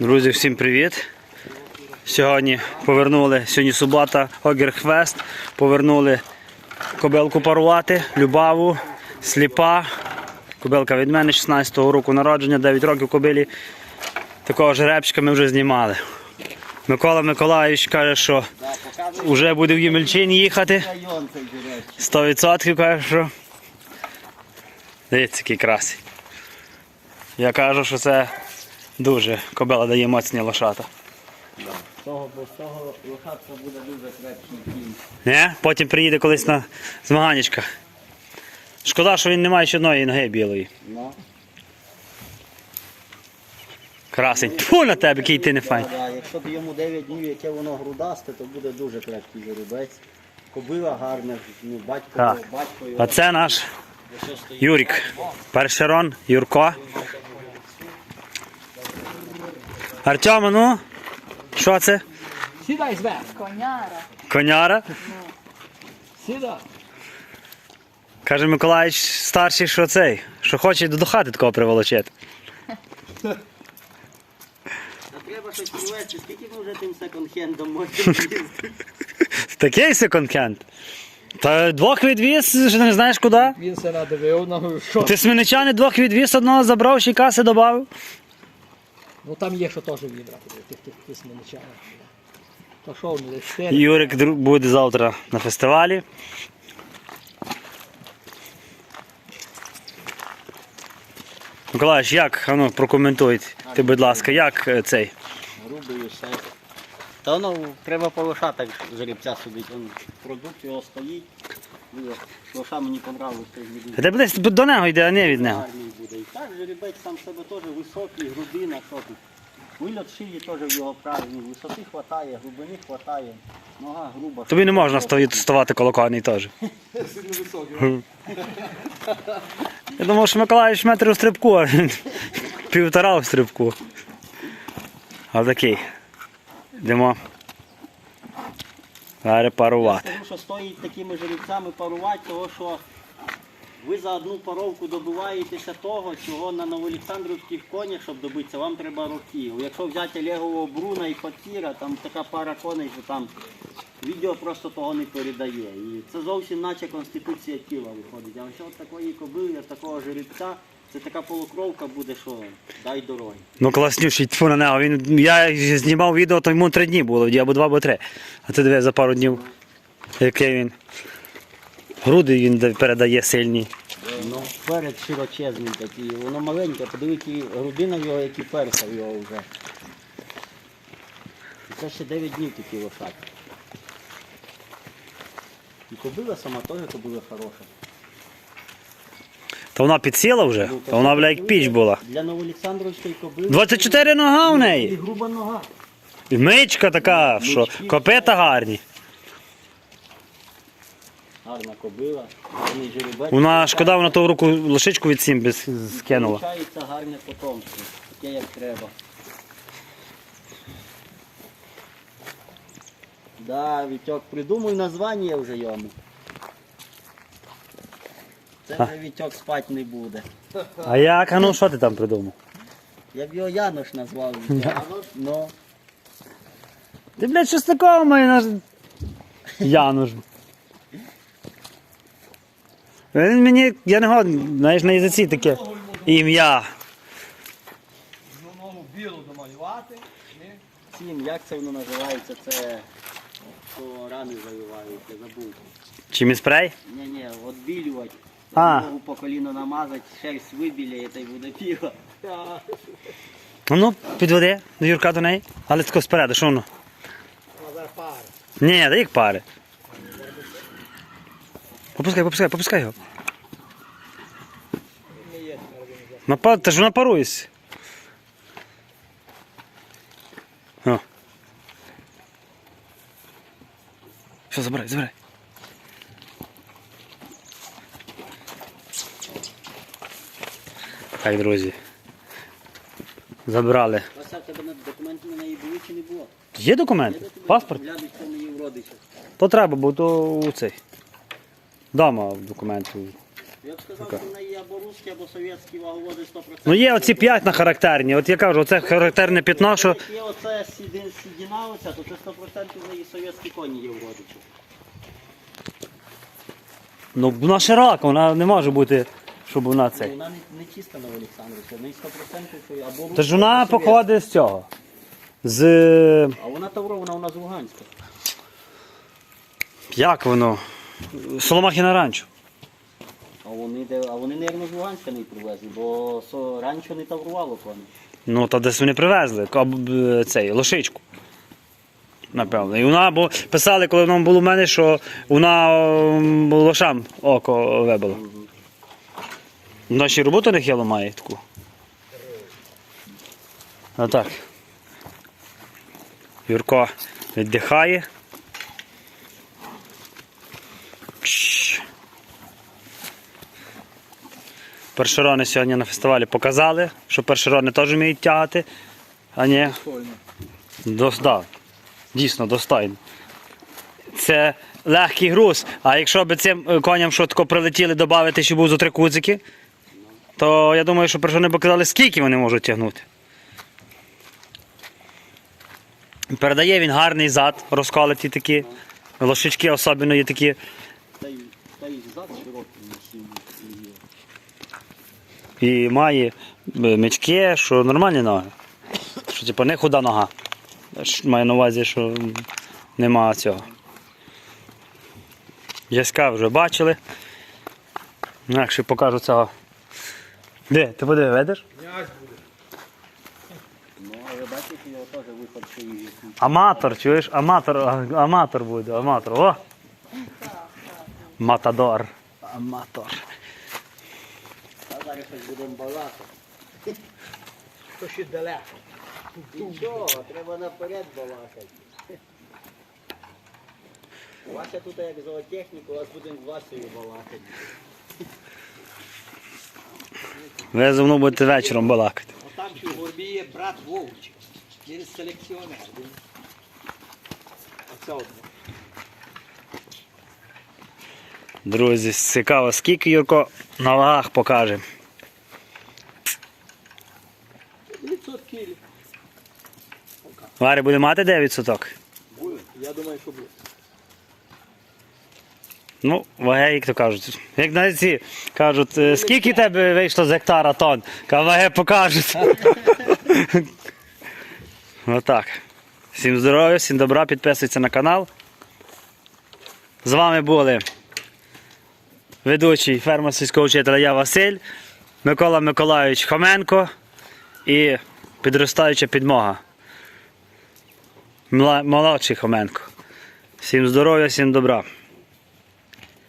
Друзі, всім привіт! Сьогодні повернули, сьогодні субота, Огерхвест. Повернули кобилку парувати, Любаву, сліпа. Кобилка від мене 16-го року народження, 9 років кобилі. Такого жеребчика ми вже знімали. Микола Миколаївич каже, що вже буде в Ємельчин їхати. Район цей, до речі. 100% каже, що. Дивіться, який красий. Я кажу, що це дуже кобила дає моцні лошата. Того, бо з того лошадка буде дуже крепкий кінь. Не? Потім приїде колись на змаганнячка. Шкода, що він не має ще одної ноги білої. Ну, Красень. Тьфу на тебе, який ти не файн. да, якщо б йому 9 днів, яке воно грудасте, то буде дуже крепкий жеребець. Кобила гарна, ну, батько, Так. батько його. А це наш Юрік. Першерон, Юрко. Артема, ну? Що це? Сідай зверху. Коняра. Коняра? Сідай. Каже Миколаївич старший, що цей, що хоче до хати такого приволочити. Та треба щось привезти, скільки ми вже тим секонд-хендом можемо їздити? Такий секонд-хенд. Та двох відвіз, що не знаєш куди? Він се надивив, ну що? Ти сміничани двох відвіз, одного забрав, ще й каси додав. Ну там є, що теж вибрати, тих тих тих. То що вони лише? Юрик буде завтра на фестивалі. Миколаївич, як? А ну, прокоментуй, ти, будь ласка, як е, цей? Грубий все. Та воно треба по лошатах жеребця судити. Он продукт його стоїть. Лоша мені понравилось, не десь до нього йде, а не від нього. буде. І так жеребець сам себе теж високий, грудина, тут. Вильот шиї теж в його правильний. Висоти хватає, глибини хватає. Нога груба. Тобі не можна ставати, ставати коло коней теж. Я думав, що Миколаївич метр у стрибку, а він півтора у стрибку. А такий. Йдемо. Зараз парувати. Скажу, що стоїть такими жеребцями парувати, того що ви за одну паровку добиваєтеся того, чого на новоолександрівських конях, щоб добитися, вам треба років. Якщо взяти Олегового Бруна і Фатіра, там така пара коней, що там відео просто того не передає. І це зовсім наче конституція тіла виходить. А ось от такої кобили, такого жеребця, це така полукровка буде, що дай дороги. Ну класнющий, тьфу на нього. Він, я знімав відео, то йому три дні було, або два, або три. А ти диви за пару днів. Який він. Груди він передає сильні. Ну, перед широчезний такий, воно маленьке, подивіться, грудина його, які перса в його вже. Це ще 9 днів такі лошадки. І кобила сама теж кобила хороша. Та вона підсіла вже, Ну, та вона, бля, як піч була. Для Новоолександровської кобили. 24 нога в І неї. груба нога. І Мичка така, що Мички. копита гарні. Гарна кобила, гарний жеребець. Вона шкода, вона того руку лошичку від сім без- скинула. Получається гарне потомство, таке як треба. Да, Вітьок, придумай названня вже йому. Це вже Вітьок спати не буде. А як? А ну що ти там придумав? Я б його Янош назвав. Янош? Ну, Ти, блядь, щось такого має наш Януш. Він мені, я не годен, знаєш, на язиці таке ім'я. Знову білу домалювати. сім, як це воно називається? Це що рани завивають, я забув. Чи спрей? Ні-ні, відбілювати. А. Ногу по коліно намазати, шерсть вибіляє, та й буде піва. Ну, ну, підведи до Юрка до неї. Але тако спереду, що воно? Пар. Ні, да як пари. Попускай, попускай, попускай його. Є Та ж вона парується. О. Все, забирай, забирай. Так, друзі. Забрали. Вася, в тебе документи на неї були чи не було? Є документи? Паспорт? Неї. То треба, бо то у цей. Дома документи. Я б сказав, що в неї є або русські, або совєтські ваговоди 100%. Ну є оці п'ять на характерні. От я кажу, оце характерне пітно, що. Як є оце сідин, сідіна оця, то це 100% в неї совєтські коні є в родичі. Ну вона широка, вона не може бути, щоб вона цей. Вона не, не чиста на Олександрівці, в неї 100% що є або Тож русська, вона або совєтська. походить з цього. З. А вона таврована, вона з Луганська. Як воно? Соломахіна ранчо. А вони, де, а вони, мабуть, з Луганська не привезли, бо со, раніше не таврувало коні. Ну, то десь вони привезли е, цей, лошичку. Напевно. І вона, бо писали, коли воно було в мене, що вона лошам око вибила. Й роботу нехило має таку. А так. Юрко віддихає. Першерони сьогодні на фестивалі показали, що першерони теж вміють тягати. А ні. Дос, дійсно достойно. Це легкий груз. А якщо б цим е, коням швидко прилетіли додати, щоб був за три кудзики, то я думаю, що першони б казали, скільки вони можуть тягнути. Передає він гарний зад, розколоті такі. Лошички особливо є такі. І має е, мечки, що нормальні ноги. Що типу не худа нога. Маю на увазі, що нема цього. Яська вже бачили. Ну, Якщо покажу цього. Де? Ти подиви, видиш? Ну, але бачите, його теж виход ще і Аматор, чуєш? Аматор, аматор буде, аматор. О! Матадор. Аматор. А зараз щось будемо балакати. То ще далеко. Нічого, треба наперед балакати. Вася тут як зоотехнік, у вас будемо з Васею балакати. Ви мною будете вечором балакати. Отам ще в горбі є брат Вовчик. Він селекціонер. Він... Оце одне. Друзі, цікаво, скільки Юрко на вагах покаже. 900 кілів. Варі буде мати 9 соток. Буде. Я думаю, що буде. Ну, ваги, як то кажуть. Як навіть ці кажуть, «Е, скільки тебе вийшло з гектара тонн? Ка ваги покажуть. Отак. Всім здоров'я, всім добра, підписуйтесь на канал. З вами були ведучий фермерського вчителя я Василь, Микола Миколайович Хоменко і підростаюча підмога. Молодший Хоменко. Всім здоров'я, всім добра.